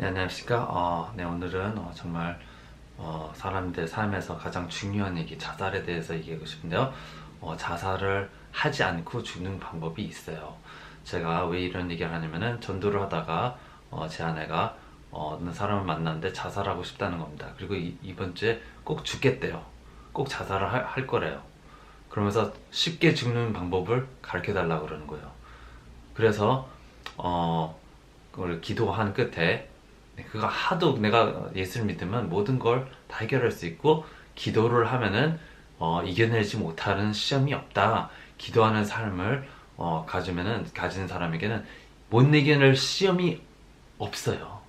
네, 안녕하십니까. 어, 네, 오늘은 어, 정말 어, 사람들 삶에서 가장 중요한 얘기, 자살에 대해서 얘기하고 싶은데요. 어, 자살을 하지 않고 죽는 방법이 있어요. 제가 왜 이런 얘기를 하냐면은 전도를 하다가 어, 제 아내가 어, 어느 사람을 만났는데 자살하고 싶다는 겁니다. 그리고 이, 이번 주에 꼭 죽겠대요. 꼭 자살을 할, 할 거래요. 그러면서 쉽게 죽는 방법을 가르쳐 달라고 그러는 거예요. 그래서 어 그걸 기도한 끝에 네, 그거 하도 내가 예수를 믿으면 모든 걸 다 해결할 수 있고 기도를 하면은 어, 이겨내지 못하는 시험이 없다. 기도하는 삶을 어, 가지면은 가진 사람에게는 못 이겨낼 시험이 없어요.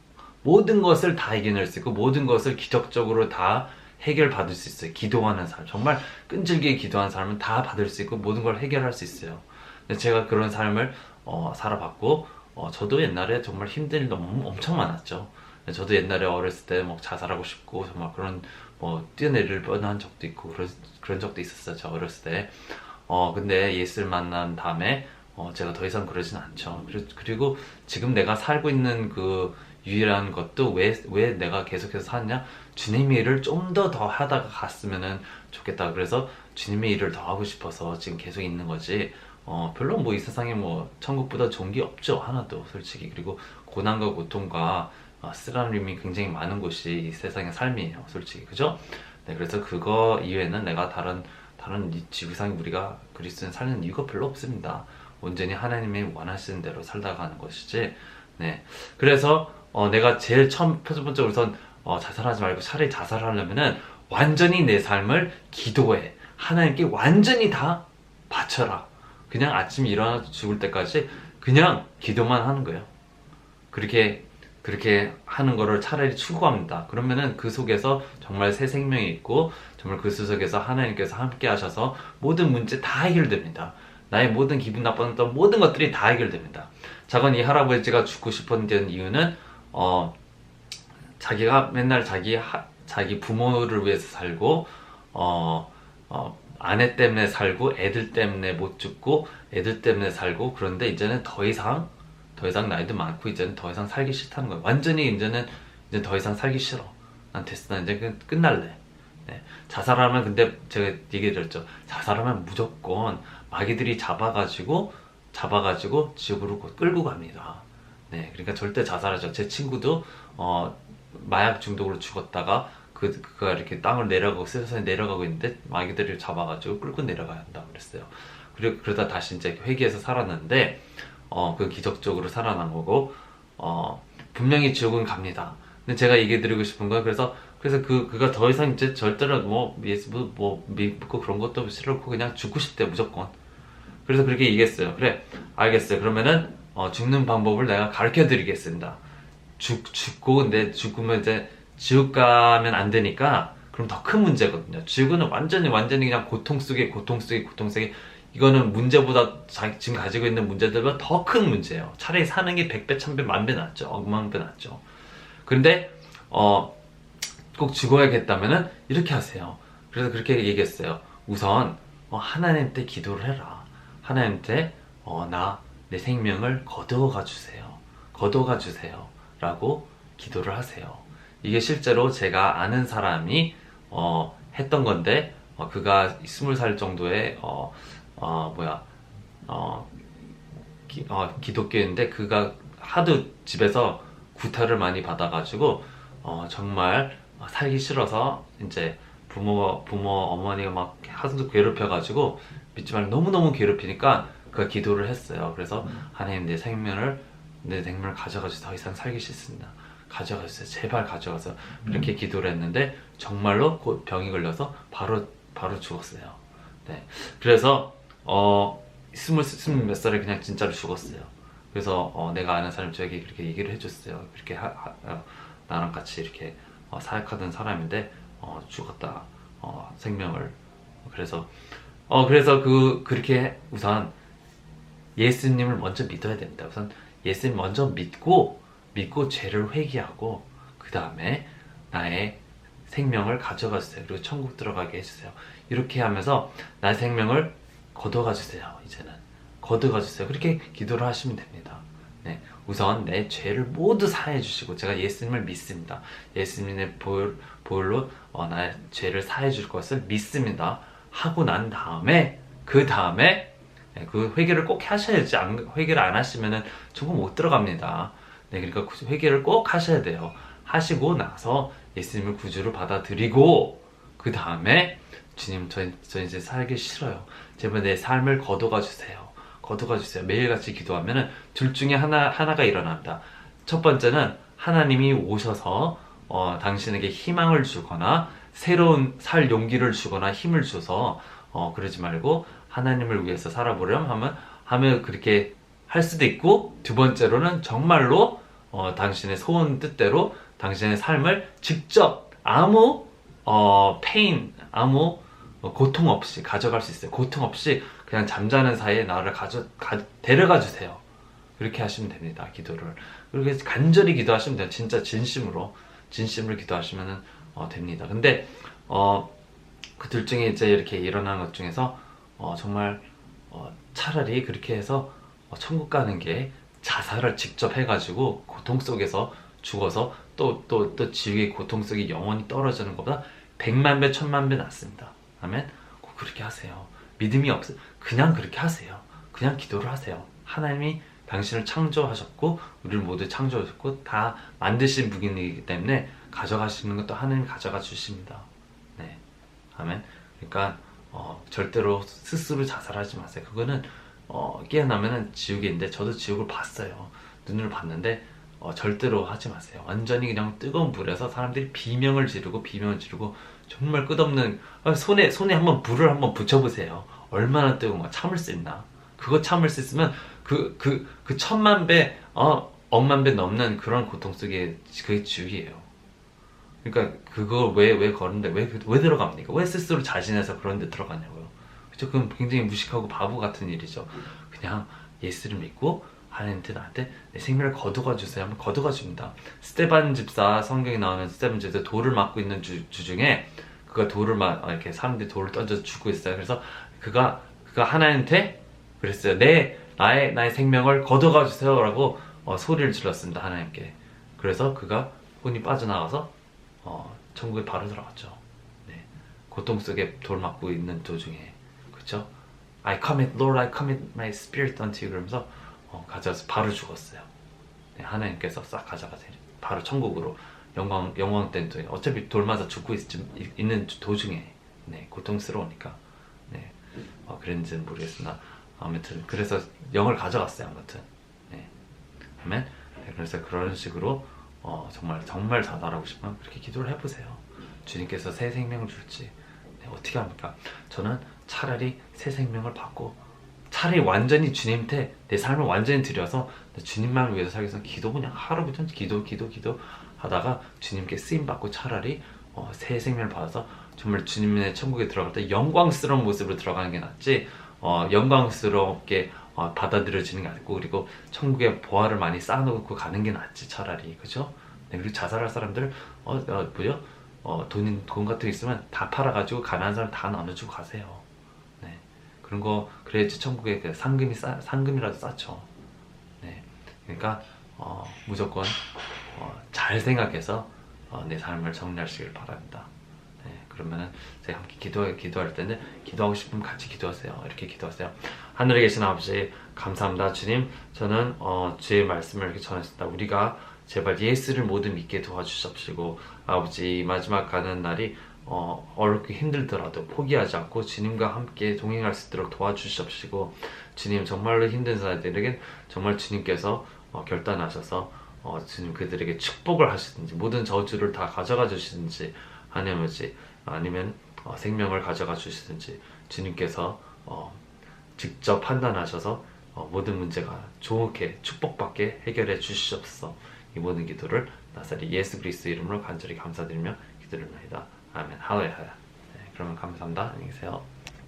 모든 것을 다 이겨낼 수 있고 모든 것을 기적적으로 다 해결받을 수 있어요. 기도하는 사람 정말 끈질기게 기도하는 사람은 다 받을 수 있고 모든 걸 해결할 수 있어요. 근데 제가 그런 삶을 어, 살아봤고 어, 저도 옛날에 정말 힘든 일 너무 엄청 많았죠. 저도 옛날에 어렸을 때뭐 자살하고 싶고 정말 그런 뭐 뛰어내릴 뻔한 적도 있고 그런 그런 적도 있었어요. 저 어렸을 때. 어 근데 예수를 만난 다음에 어 제가 더 이상 그러진 않죠. 그리- 그리고 지금 내가 살고 있는 그 유일한 것도 왜 왜 내가 계속해서 사냐? 주님의 일을 좀 더 더 하다가 갔으면은 좋겠다. 그래서 주님의 일을 더 하고 싶어서 지금 계속 있는 거지. 어, 별로 뭐 이 세상에 뭐 천국보다 좋은 게 없죠. 하나도 솔직히. 그리고 고난과 고통과 어, 쓰라림이 굉장히 많은 곳이 이 세상의 삶이에요. 솔직히. 그죠? 네, 그래서 그거 이외에는 내가 다른 다른 이 지구상의 우리가 그리스도인 살는 이유가 별로 없습니다. 온전히 하나님이 원하시는 대로 살다 가는 것이지. 네. 그래서 어, 내가 제일 처음 첫 번째 우선 어, 자살하지 말고 차라리 자살하려면은 완전히 내 삶을 기도해. 하나님께 완전히 다 바쳐라. 그냥 아침 일어나 죽을 때까지 그냥 기도만 하는 거예요. 그렇게 그렇게 하는 거를 차라리 추구합니다. 그러면은 그 속에서 정말 새 생명이 있고 정말 그 속에서 하나님께서 함께 하셔서 모든 문제 다 해결됩니다. 나의 모든 기분 나빴던 모든 것들이 다 해결됩니다. 작은 이 할아버지가 죽고 싶었던 이유는 어 자기가 맨날 자기 하- 자기 부모를 위해서 살고 어, 어, 아내 때문에 살고 애들 때문에 못 죽고 애들 때문에 살고 그런데 이제는 더 이상 더 이상 나이도 많고 이제는 더 이상 살기 싫다는 거예요. 완전히 이제는 이제 더 이상 살기 싫어. 난 됐어. 난 이제 끝- 끝날래. 네. 자살하면 근데 제가 얘기 드렸죠. 자살하면 무조건 마귀들이 잡아가지고 잡아가지고 지옥으로 끌고 갑니다. 네, 그러니까 절대 자살하죠. 제 친구도 어, 마약 중독으로 죽었다가 그 그가 이렇게 땅을 내려가고 세상에 내려가고 있는데 마귀들이 잡아가지고 끌고 내려가야 한다고 그랬어요. 그리고 그러다 다시 이제 회개해서 살았는데 어, 그 기적적으로 살아난 거고 어, 분명히 지옥은 갑니다. 근데 제가 얘기 드리고 싶은 건 그래서 그래서 그 그가 더 이상 이제 절대로 뭐 예수 뭐, 뭐 믿고 그런 것도 싫고 그냥 죽고 싶대 무조건. 그래서 그렇게 얘기했어요. 그래, 알겠어요. 그러면은 어, 죽는 방법을 내가 가르쳐 드리겠습니다. 죽, 죽고, 근데 죽으면 이제 지옥 가면 안 되니까, 그럼 더 큰 문제거든요. 지옥은 완전히, 완전히 그냥 고통 속에, 고통 속에, 고통 속에, 이거는 문제보다 자, 지금 가지고 있는 문제들보다 더 큰 문제예요. 차라리 사는 게 100배, 1000배, 만배 낫죠. 억만 배 낫죠. 근데, 어, 꼭 죽어야겠다면은 이렇게 하세요. 그래서 그렇게 얘기했어요. 우선 어, 하나님한테 기도를 해라. 하나님한테 어, 나 내 생명을 거두어가 주세요. 거두어가 주세요. 라고 기도를 하세요. 이게 실제로 제가 아는 사람이 어, 했던 건데 어, 그가 스물 살 정도의 어, 어, 뭐야 어, 기, 어, 기독교인데 그가 하도 집에서 구타를 많이 받아가지고 어, 정말 살기 싫어서 이제 부모 부모 어머니가 막 하도 괴롭혀가지고 믿지 말고 너무 너무 괴롭히니까 그가 기도를 했어요. 그래서 하나님 내 생명을 내 생명을 가져가서 더 이상 살기 싫습니다. 가져가주세요. 제발 가져가서 이렇게 기도를 했는데 정말로 곧 병이 걸려서 바로 바로 죽었어요. 네. 그래서 어 스물 스물 몇 살에 그냥 진짜로 죽었어요. 그래서 어, 내가 아는 사람 저에게 그렇게 얘기를 해줬어요. 그렇게 하, 하- 어, 나랑 같이 이렇게 어, 사역하던 사람인데 어, 죽었다. 어, 생명을. 그래서 어 그래서 그 그렇게 우선 예수님을 먼저 믿어야 됩니다. 우선 예수님 먼저 믿고 믿고 죄를 회개하고 그 다음에 나의 생명을 가져가 주세요. 그리고 천국 들어가게 해주세요. 이렇게 하면서 나의 생명을 거둬가 주세요. 이제는 거둬가 주세요. 그렇게 기도를 하시면 됩니다. 네, 우선 내 죄를 모두 사해 주시고 제가 예수님을 믿습니다. 예수님의 보혈, 보혈로 어, 나의 죄를 사해 줄 것을 믿습니다. 하고 난 다음에 그 다음에 네, 그 회개를 꼭 하셔야지 안, 회개를 안 하시면은 조금 못 들어갑니다. 네, 그러니까 그 회개를 꼭 하셔야 돼요. 하시고 나서 예수님을 구주로 받아들이고 그 다음에 주님 저, 저 이제 살기 싫어요. 제발 내 삶을 거둬가 주세요. 거둬가 주세요. 매일같이 기도하면은 둘 중에 하나 하나가 일어납니다. 첫 번째는 하나님이 오셔서 어, 당신에게 희망을 주거나 새로운 살 용기를 주거나 힘을 줘서 어, 그러지 말고 하나님을 위해서 살아보렴 하면 하면 그렇게 할 수도 있고 두 번째로는 정말로 어, 당신의 소원 뜻대로 당신의 삶을 직접 아무 어, 페인 아무 어, 고통 없이 가져갈 수 있어요. 고통 없이 그냥 잠자는 사이에 나를 가져 가, 데려가 주세요. 그렇게 하시면 됩니다. 기도를 그렇게 간절히 기도하시면 돼요. 진짜 진심으로 진심으로 기도하시면 어, 됩니다. 근데 어, 그 둘 중에 이제 이렇게 일어나는 것 중에서 어, 정말 어, 차라리 그렇게 해서 어, 천국 가는 게 자살을 직접 해가지고 고통 속에서 죽어서 또 또 또 지옥의 고통 속에 영원히 떨어지는 것보다 백만 배 천만 배 낫습니다. 아멘. 꼭 그렇게 하세요. 믿음이 없 그냥 그렇게 하세요. 그냥 기도를 하세요. 하나님이 당신을 창조하셨고 우리를 모두 창조하셨고 다 만드신 분이기 때문에 가져가시는 것도 하나님 가져가 주십니다. 네, 아멘. 그러니까 어, 절대로 스스로 자살하지 마세요. 그거는 어, 깨어나면은 지옥에 있는데 저도 지옥을 봤어요. 눈으로 봤는데 어, 절대로 하지 마세요. 완전히 그냥 뜨거운 불에서 사람들이 비명을 지르고 비명을 지르고 정말 끝없는 아, 손에 손에 한번 불을 한번 붙여보세요. 얼마나 뜨거운 거 참을 수 있나? 그거 참을 수 있으면 그 그그 천만 배, 어, 억만 배 넘는 그런 고통 속에 그게 지옥이에요. 그러니까 그걸 왜 왜 거는데 왜 왜 들어갑니까? 왜 스스로 자신해서 그런 데 들어가냐고요. 그죠? 그건 굉장히 무식하고 바보 같은 일이죠. 그냥 예수를 믿고 하나님한테 나한테 내 생명을 거두가 주세요 하면 거두가 줍니다. 스테반 집사 성경에 나오는 스테반 집사 돌을 맞고 있는 주, 주 중에 그가 돌을 막 어, 이렇게 사람들이 돌을 던져 죽고 있어요. 그래서 그가 그가 하나님한테 그랬어요. 내 나의 나의 생명을 거두가 주세요라고 어, 소리를 질렀습니다. 하나님께. 그래서 그가 혼이 빠져나가서 어, 천국에 바로 들어갔죠. 네. 고통 속에 돌 맞고 있는 도중에 그렇죠? I commit, Lord, I commit my spirit unto you 그러면서 어, 가져와서 바로 죽었어요. 네, 하나님께서 싹 가져가서 바로 천국으로 영광 영광 된 도에 어차피 돌 맞아 죽고 있, 있는 도중에 네, 고통스러우니까 네, 어, 그랬는지는 모르겠으나 아무튼 그래서 영을 가져갔어요 아무튼 네, 아멘. 네, 그래서 그런 식으로 어, 정말 정말 자살하고 싶으면 그렇게 기도를 해보세요. 주님께서 새 생명을 줄지 네, 어떻게 합니까? 저는 차라리 새 생명을 받고 차라리 완전히 주님한테 내 삶을 완전히 드려서 주님만을 위해서 살기 위해서 기도 그냥 하루부터 기도 기도 기도 하다가 주님께 쓰임 받고 차라리 어, 새 생명을 받아서 정말 주님의 천국에 들어갈 때 영광스러운 모습으로 들어가는 게 낫지 어, 영광스럽게 어, 받아들여지는 게 아니고 그리고 천국에 보화를 많이 쌓아놓고 가는 게 낫지 차라리 그죠? 네, 그리고 자살할 사람들 어, 어 뭐죠? 어, 돈, 돈 같은 거 있으면 다 팔아가지고 가난한 사람 다 나눠주고 가세요. 네. 그런 거, 그래야지 천국에 그 상금이 싸, 상금이라도 쌓죠. 네. 그러니까, 어, 무조건, 어, 잘 생각해서, 어, 내 삶을 정리하시길 바랍니다. 네. 그러면은, 제가 함께 기도, 기도할 텐데, 기도하고 싶으면 같이 기도하세요. 이렇게 기도하세요. 하늘에 계신 아버지, 감사합니다. 주님, 저는, 어, 주의 말씀을 이렇게 전했습니다. 우리가 제발 예수를 모두 믿게 도와주십시고 아버지 이 마지막 가는 날이 어, 어렵게 힘들더라도 포기하지 않고 주님과 함께 동행할 수 있도록 도와주십시고 주님 정말로 힘든 사람들에게 정말 주님께서 어, 결단하셔서 어, 주님 그들에게 축복을 하시든지 모든 저주를 다 가져가 주시든지 하나님 아버지 아니면 어, 생명을 가져가 주시든지 주님께서 어, 직접 판단하셔서 어, 모든 문제가 좋게 축복받게 해결해 주시옵소서. 이 모든 기도를 나사리 예수 그리스도 이름으로 간절히 감사드리며 기도를 합니다. 아멘. 할렐루야. 네, 그러면 감사합니다. 안녕히 계세요.